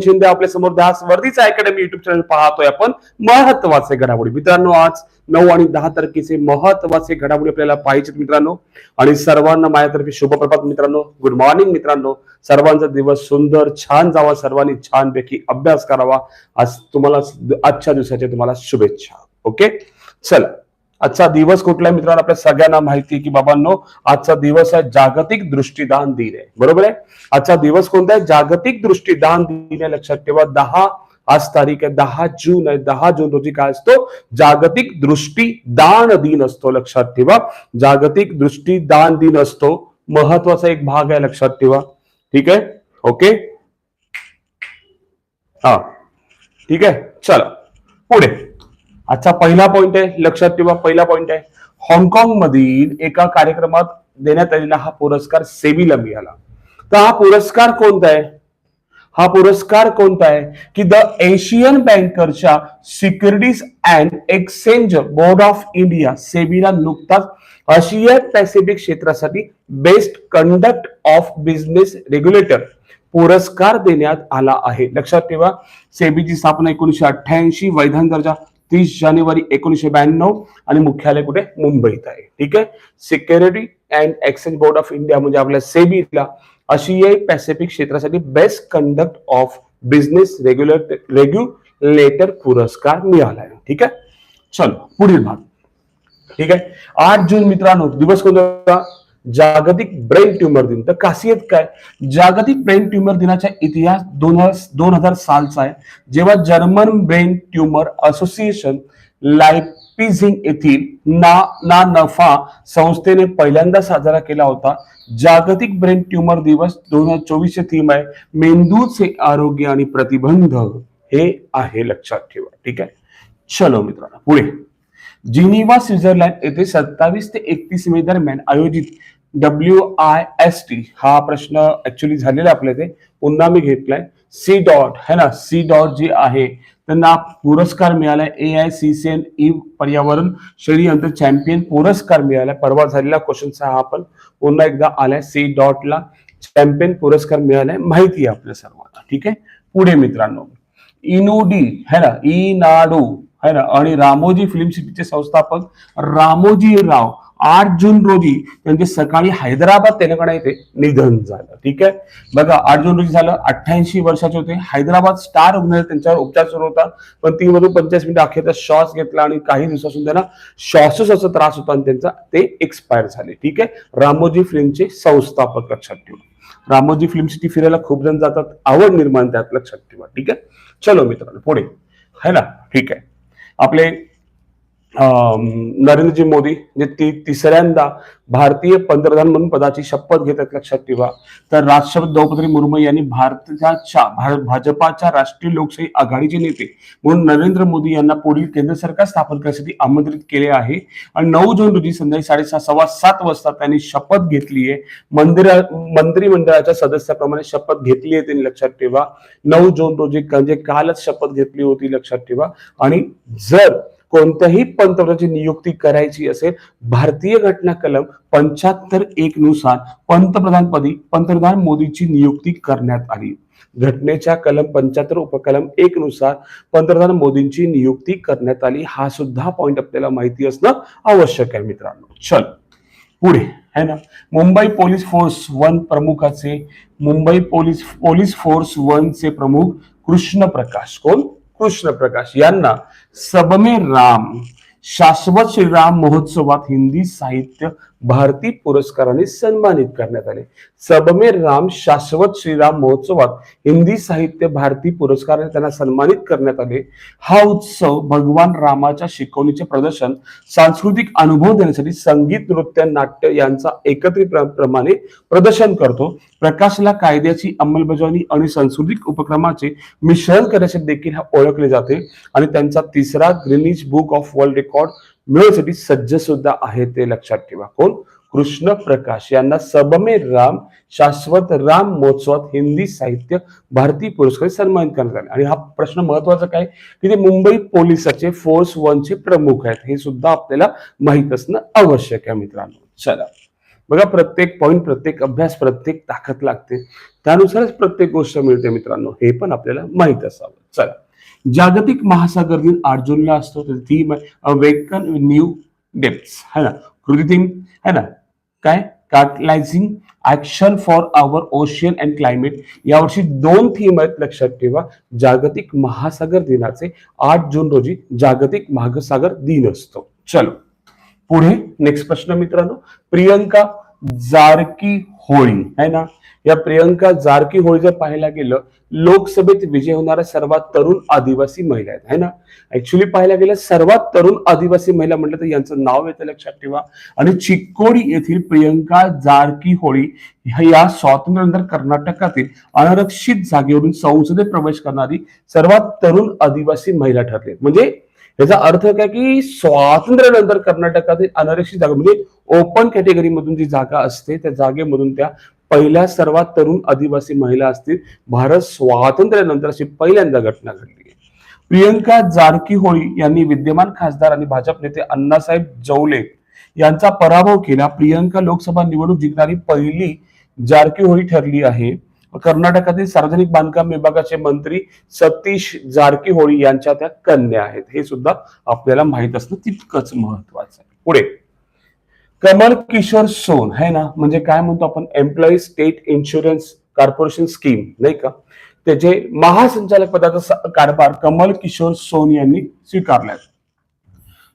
शिंदे आपल्यासमोर दास वर्दीचा अकॅडमी युट्यूब चॅनल पाहतोय आपण. महत्त्वाचे घडामोडी. मित्रांनो आज नऊ आणि दहा तारखेचे महत्त्वाचे घडामोडी आपल्याला पाहिजेत मित्रांनो. आणि सर्वांना माझ्यातर्फे शुभप्रभात मित्रांनो. गुड मॉर्निंग मित्रांनो. सर्वांचा दिवस सुंदर छान जावा. सर्वांनी छानपैकी अभ्यास करावा. आज तुम्हाला आजच्या दिवसाच्या तुम्हाला शुभेच्छा. ओके चला. आजचा दिवस कुठला मित्रांनो? आपल्या सगळ्यांना माहिती आहे की बाबांनो आजचा दिवस आहे जागतिक दृष्टीदान दिन आहे. बरोबर आहे? आजचा दिवस कोणता आहे? जागतिक दृष्टीदान दिन आहे. लक्षात ठेवा दहा आज तारीख आहे दहा जून आहे. दहा जून रोजी काय असतो? जागतिक दृष्टीदान दिन असतो. लक्षात ठेवा जागतिक दृष्टीदान दिन असतो. महत्त्वाचा एक भाग आहे लक्षात ठेवा. ठीक आहे? ओके? हा. ठीक आहे? चला पुढे. आजचा पहिला पॉइंट आहे लक्षात ठेवा पहिला पॉइंट आहे. हाँगकाँग मधील एका कार्यक्रमात देण्यात आलेला हा पुरस्कार सेबीला मिळाला. तर हा पुरस्कार कोणता आहे? हा पुरस्कार कोणता आहे? की द एशियन बँकरच्या securities and exchange board of India सेबीला नुकताच आशिया पॅसिफिक क्षेत्रासाठी best conduct of business regulator पुरस्कार देण्यात आला आहे. लक्षात ठेवा सेबीची स्थापना एकोणीशे अठ्ठ्याऐंशी वैधान दर्जा तीस जानेवारी एकोणीशे ब्याण्णव आणि मुख्यालय कुठे? मुंबईत आहे. ठीक आहे? Security and exchange board of India म्हणजे आपल्या सेबीला आशियाई पॅसिफिक क्षेत्रासाठी best conduct of business regular regulator पुरस्कार मिळाला आहे ठीक आहे? चलो पुढील भाग. ठीक आहे? आठ जून मित्रांनो दिवस कोणता? जागतिक ब्रेन ट्यूमर दिन. तर खासियत काय? जागतिक ब्रेन ट्यूमर दिनाचा इतिहास दोन हजार दोन हजार सालचा आहे. जेव्हा German brain tumour association Leipzig येथील ना ना नफा संस्थेने पहिल्यांदा साजरा केला होता. जागतिक ब्रेन ट्यूमर दिवस दोन हजार चोवीस थीम आहे मेंदूचे आरोग्य आणि प्रतिबंध हे आहे लक्षात ठेवा. ठीक आहे? चलो मित्रांनो पुढे. जिनिवा स्वित्झर्लंड येथे सत्तावीस ते एकतीस मे दरम्यान आयोजित डब्ल्यू आय एस टी हा प्रश्न ऍक्च्युली झालेला आपल्या इथे. पुन्हा मी घेतलाय. सी डॉट है ना? सी डॉट जे आहे त्यांना पुरस्कार मिळालाय A I C C N E पर्यावरण षडयंत्र चॅम्पियन पुरस्कार मिळालाय परवा झालेला क्वेश्चनचा हा आपण पुन्हा एकदा आलाय. सी डॉटला चॅम्पियन पुरस्कार मिळालाय. माहिती आहे आपल्या सर्वांना. ठीक आहे? पुढे मित्रांनो. इनोडी है ना? इनाडू है ना? आणि रामोजी फिल्म सिटीचे संस्थापक रामोजी राव आठ जून रोजी त्यांचे सकाळी हैदराबाद तेलंगणा येथे निधन झालं. ठीक आहे? बघा आठ जून रोजी झालं अठ्ठ्याऐंशी वर्षाचे होते. हैदराबाद स्टार रुग्णालयात त्यांच्यावर उपचार सुरू होता. पण ती मधून पंचेचाळीस मिनिटं अखेरचा श्वास घेतला आणि काही दिवसापासून त्यांना श्वासोश्वासाचा त्रास होता आणि त्यांचा ते एक्सपायर झाले. ठीक आहे? रामोजी फिल्मचे संस्थापक लक्षात ठेवा. रामोजी फिल्म सिटी फिरायला खूप जण जातात. आवड निर्माण त्यात लक्षात ठेवा. ठीक आहे? चलो मित्रांनो पुढे. है ना? ठीक आहे. आपले नरेंद्रजी मोदी जे ती तिसऱ्यांदा भारतीय पंतप्रधान म्हणून पदाची शपथ घेतात लक्षात ठेवा. तर राष्ट्रपती द्रौपदी मुर्मू यांनी भारताच्या भार- भाजपाच्या राष्ट्रीय लोकशाही आघाडीचे नेते म्हणून नरेंद्र मोदी यांना पुढील केंद्र सरकार स्थापन करण्यासाठी आमंत्रित केले आहे. आणि नऊ जून रोजी संध्याकाळी साडेसहा सव्वा सात वाजता त्यांनी शपथ घेतली आहे. मंदिर मंत्रिमंडळाच्या सदस्याप्रमाणे शपथ घेतली आहे त्यांनी लक्षात ठेवा. नऊ जून रोजी म्हणजे कालच शपथ घेतली होती लक्षात ठेवा. आणि जर कोणत्याही पंतप्रधानाची नियुक्ती करायची असेल भारतीय घटना कलम पंच्याहत्तर एक नुसार पंतप्रधानपदी पंतप्रधान मोदीची नियुक्ती करण्यात आली. घटनेच्या कलम पंच्याहत्तर उपकलम एक नुसार पंतप्रधान मोदींची नियुक्ती करण्यात आली. हा सुद्धा पॉइंट आपल्याला माहिती असणं आवश्यक आहे मित्रांनो. चल पुढे. है ना? Mumbai police force one प्रमुखाचे Mumbai police police force one चे प्रमुख कृष्ण प्रकाश कोण? कृष्ण प्रकाश यांना सबमे राम शाश्वत श्रीराम महोत्सवात हिंदी साहित्य भारती पुरस्काराने सन्मानित करण्यात आले. सबमे राम शाश्वत श्रीराम महोत्सवात हिंदी साहित्य भारती पुरस्काराने त्यांना सन्मानित करण्यात आले. हा उत्सव भगवान रामाच्या शिकवणीचे प्रदर्शन सांस्कृतिक अनुभव देण्यासाठी संगीत नृत्य नाट्य यांचा एकत्रित प्रमाणे प्रदर्शन करतो. प्रकाशला कायद्याची अंमलबजावणी आणि सांस्कृतिक उपक्रमाचे मिश्रण करण्यासाठी देखील हा ओळखले जाते. आणि त्यांचा तिसरा Guinness book of world record मिळवण्यासाठी सज्ज सुद्धा आहे ते लक्षात ठेवा. कोण? कृष्ण प्रकाश यांना सबमे राम शाश्वत राम महोत्सवात हिंदी साहित्य भारती पुरस्कार सन्मानित करण्यात आले. आणि हा प्रश्न महत्त्वाचा काय? की ते मुंबई पोलिसाचे फोर्स वनचे प्रमुख आहेत. हे सुद्धा आपल्याला माहीत असणं आवश्यक आहे मित्रांनो. चला. बघा प्रत्येक पॉईंट प्रत्येक अभ्यास प्रत्येक ताकद लागते. त्यानुसारच प्रत्येक गोष्ट मिळते मित्रांनो. हे पण आपल्याला माहीत असावं. चला. जागतिक महासागर दिन आठ जूनला असतो तर थीम आहे वेकन न्यू डेप्स है ना? कृती थीम है ना? काय? Catalysing action for our ocean and climate. यावर्षी दोन थीम आहेत लक्षात ठेवा. जागतिक महासागर दिनाचे आठ जून रोजी जागतिक महासागर दिन असतो. चलो. पुढे नेक्स्ट प्रश्न मित्रांनो. प्रियंका जारकी होळी है ना? या प्रियंका जारकी होळी जर पाहायला गेलं लोकसभेत विजय होणाऱ्या सर्वात तरुण आदिवासी महिला आहेत है ना? ऍक्च्युली पाहायला गेलं सर्वात तरुण आदिवासी महिला म्हटलं तर यांचं नाव येतं लक्षात ठेवा. आणि चिक्कोडी येथील प्रियंका जारकी होळी या स्वातंत्र्यानंतर कर्नाटकातील अनारक्षित जागेवरून संसदेत प्रवेश करणारी सर्वात तरुण आदिवासी महिला ठरली. म्हणजे याचा अर्थ काय की स्वातंत्र्यानंतर कर्नाटकातील अनारक्षित जागा म्हणजे ओपन कॅटेगरी मधून जी जागा असते त्या जागेमधून त्या पहिल्या सर्वात तरुण आदिवासी महिला असतील भारत स्वातंत्र्यानंतर अशी पहिल्यांदा घटना घडली आहे. प्रियंका जारकीहोळी यांनी विद्यमान खासदार आणि भाजप नेते अण्णासाहेब जवले यांचा पराभव केला. प्रियंका लोकसभा निवडणूक जिंकणारी पहिली जारकीहोळी ठरली आहे. कर्नाटकातील सार्वजनिक बांधकाम विभागाचे मंत्री सतीश जारकीहोळी यांच्या त्या कन्या आहेत. हे सुद्धा आपल्याला माहीत असणं तितकंच महत्वाचं आहे. पुढे. कमल किशोर सोन है ना? म्हणजे काय म्हणतो आपण? Employee state insurance corporation scheme नाही का? त्याचे महासंचालक पदाचा कारभार कमल किशोर सोन यांनी स्वीकारलाय.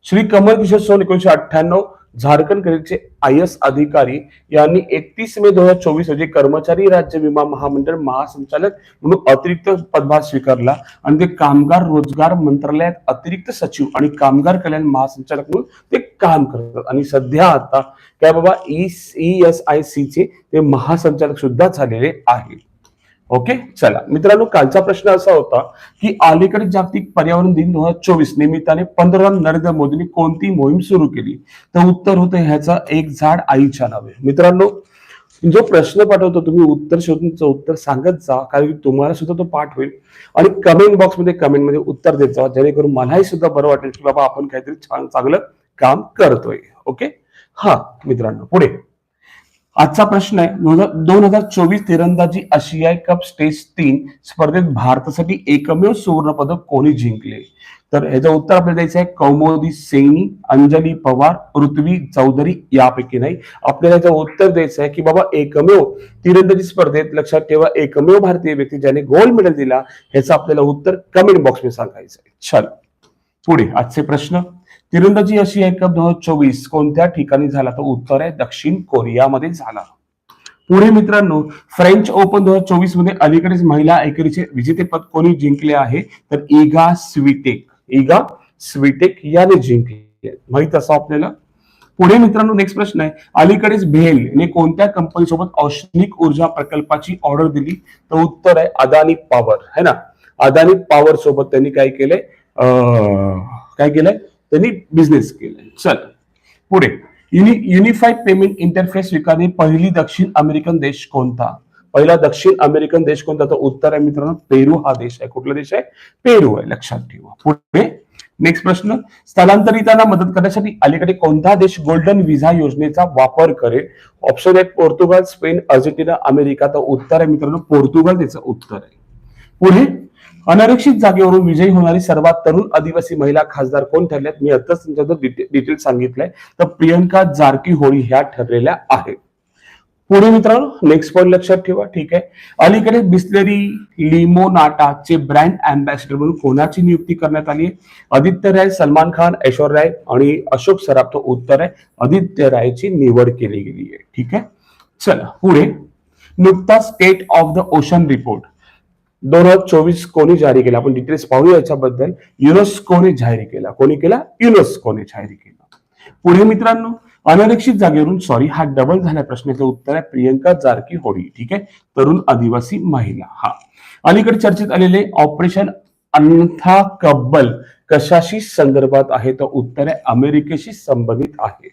श्री कमल किशोर सोन एकोणीशे अठ्ठ्याण्णव झारखंड क्रेडिटचे आय एस अधिकारी यांनी एकतीस मे दोन हजार चोवीस रोजी कर्मचारी राज्य विमा महामंडळ महासंचालक म्हणून अतिरिक्त पदभार स्वीकारला आणि ते कामगार रोजगार मंत्रालयात अतिरिक्त सचिव आणि कामगार कल्याण महासंचालक म्हणून ते काम करतात. आणि सध्या आता काय बाबा ई एस आय सी चे ते महासंचालक सुद्धा झालेले आहेत. ओके? चला. मित्रांनो कालचा प्रश्न असा होता की अलीकडे जागतिक पर्यावरण दिन दोन हजार चोवीस निमित्ताने पंतप्रधान नरेंद्र मोदींनी कोणती मोहीम सुरू केली? तर उत्तर होतं ह्याचा एक झाड आईच्या नावे. मित्रांनो जो प्रश्न पाठवतो तुम्ही उत्तर शोधून उत्तर सांगत जा कारण की तुम्हाला सुद्धा तो पाठ होईल. आणि कमेंट बॉक्समध्ये कमेंटमध्ये उत्तर देत जा जेणेकरून मलाही सुद्धा बरं वाटेल की बाबा आपण काहीतरी छान चांगलं काम करतोय. ओके हा मित्रांनो पुढे. आजचा प्रश्न आहे दोन हजार चोवीस तिरंदाजी आशियाई कप स्टेज तीन स्पर्धेत भारतासाठी एकमेव सुवर्ण पदक कोणी जिंकले? तर ह्याचं उत्तर आपल्याला द्यायचं आहे कौमोदी सेनी अंजली पवार पृथ्वी चौधरी यापैकी नाही. आपल्याला याचं उत्तर द्यायचं आहे की बाबा एकमेव तिरंदाजी स्पर्धेत लक्षात ठेवा एकमेव भारतीय व्यक्ती ज्याने गोल्ड मेडल दिला ह्याचं आपल्याला उत्तर कमेंट बॉक्समध्ये सांगायचं आहे. चल पुढे आजचे प्रश्न. तिरंदाजी आशियाई कप दोन हजार चोवीस कोणत्या ठिकाणी झाला तर उत्तर आहे? दक्षिण कोरियामध्ये झाला. पुढे मित्रांनो फ्रेंच ओपन दोन हजार चोवीसमध्ये अलीकडेच महिला एकेरीचे विजेतेपद कोणी जिंकले आहे? तर इगा स्विटेक. इगा स्विटेक याने जिंकले. माहीत असं आपल्याला? पुढे मित्रांनो नेक्स्ट प्रश्न आहे. अलीकडेच भेल ने कोणत्या कंपनी सोबत औष्णिक ऊर्जा प्रकल्पाची ऑर्डर दिली? तर उत्तर आहे अदानी पॉवर. है ना? अदानी पॉवर सोबत त्यांनी काय केलंय? अं, काय केलंय? त्यांनी बिझनेस केलाय. चल पुढे. युनि युनिफाईड पेमेंट इंटरफेस स्वीकारणे पहिली दक्षिण अमेरिकन देश कोणता? पहिला दक्षिण अमेरिकन देश कोणता? तर उत्तर आहे मित्रांनो पेरू हा देश आहे. कुठला देश आहे? पेरू आहे. लक्षात ठेवा. पुढे. नेक्स्ट प्रश्न. स्थलांतरितांना मदत करण्यासाठी अलीकडे कोणता देश गोल्डन व्हिसा योजनेचा वापर करेल? ऑप्शन आहे पोर्तुगाल स्पेन अर्जेंटिना अमेरिका. तर उत्तर आहे मित्रांनो पोर्तुगाल त्याचं उत्तर आहे. पुढे. अनारक्षित जागेवरून विजयी होणारी सर्वात तरुण आदिवासी महिला खासदार कोण ठरल्यात? मी आताच तुमच्या डिटेल सांगितलंय. तर प्रियंका जारकी होळी ह्या ठरलेल्या आहेत. पुढे मित्रांनो नेक्स्ट पॉईंट लक्षात ठेवा ठीक आहे? अलीकडे बिस्लरी लिमोनाटाचे ब्रँड अँबॅसिडर म्हणून कोणाची नियुक्ती करण्यात आली आहे? आदित्य राय सलमान खान ऐश्वर राय आणि अशोक सराफ तो उत्तर आहे. आदित्य रायची निवड केली गेली आहे ठीक आहे? चला पुढे. नुकता state of the ocean report दोन हजार चोवीस कोणी जारी केला? आपण डिटेल्स पाहूया याच्याबद्दल. युनेस्कोने जाहीर केला. कोणी केला? युनेस्कोने जाहीर केला. पुढे मित्रांनो अनारक्षित जागेवरून सॉरी हा डबल झाल्या प्रश्नाचं उत्तर आहे. प्रियंका जारकी होळी. ठीक आहे? तरुण आदिवासी महिला. हा. अलीकडे चर्चेत आलेले ऑपरेशन अंथा कब्बल कशाशी संदर्भात आहे? तर उत्तर आहे अमेरिकेशी संबंधित आहे.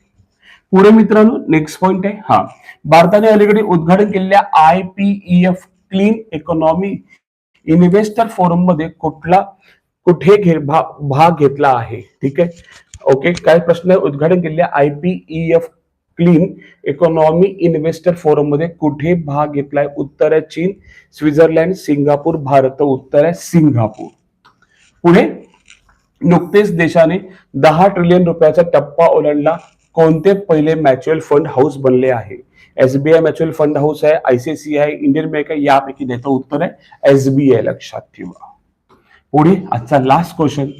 पुढे मित्रांनो नेक्स्ट पॉइंट आहे. हा. भारताने अलीकडे उद्घाटन केलेल्या I P E F clean economy investor फोरममध्ये कुठला कुठे घे भा- भाग घेतला आहे? ठीक आहे? ओके काय प्रश्न आहे? उद्घाटन केले I P E F clean economy investor फोरममध्ये कुठे भाग घेतलाय? उत्तर आहे चीन स्वित्झर्लंड सिंगापूर भारत. उत्तर आहे सिंगापूर. पुढे नुकतेच देशाने दहा ट्रिलियन रुपयाचा टप्पा ओलांडला. कोणते पहिले मॅच्युअल फंड हाऊस बनले आहे? एसबीआय म्युच्युअल फंड हाऊस आहे आयसीआयसीआय इंडियन बँक आहे यापैकी द्यायचं उत्तर आहे एसबीआय लक्षात ठेवा. पुढे आजचा लास्ट क्वेश्चन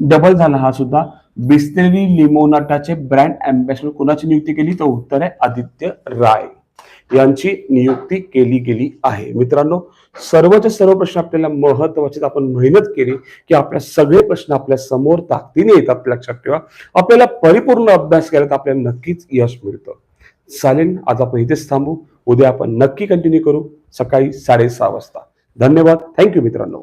डबल झाला हा सुद्धा. बिस्लेरी लिमोनाटाचे ब्रँड अँबॅसेडर कोणाची नियुक्ती केली? तर उत्तर आहे आदित्य राय. यांची नियुक्ती केली गेली आहे. मित्रांनो सर्वचे सर्व प्रश्न आपल्याला महत्त्वाचे आपण मेहनत केली की आपल्या सगळे प्रश्न आपल्यासमोर ताकदीने येतात लक्षात ठेवा. आपल्याला परिपूर्ण अभ्यास केला तर आपल्याला नक्कीच यश मिळतं. चालेल. आज आपण इथेच थांबू. उद्या आपण नक्की कंटिन्यू करू. सकाळी साडेसहा वाजता. धन्यवाद. थँक्यू मित्रांनो.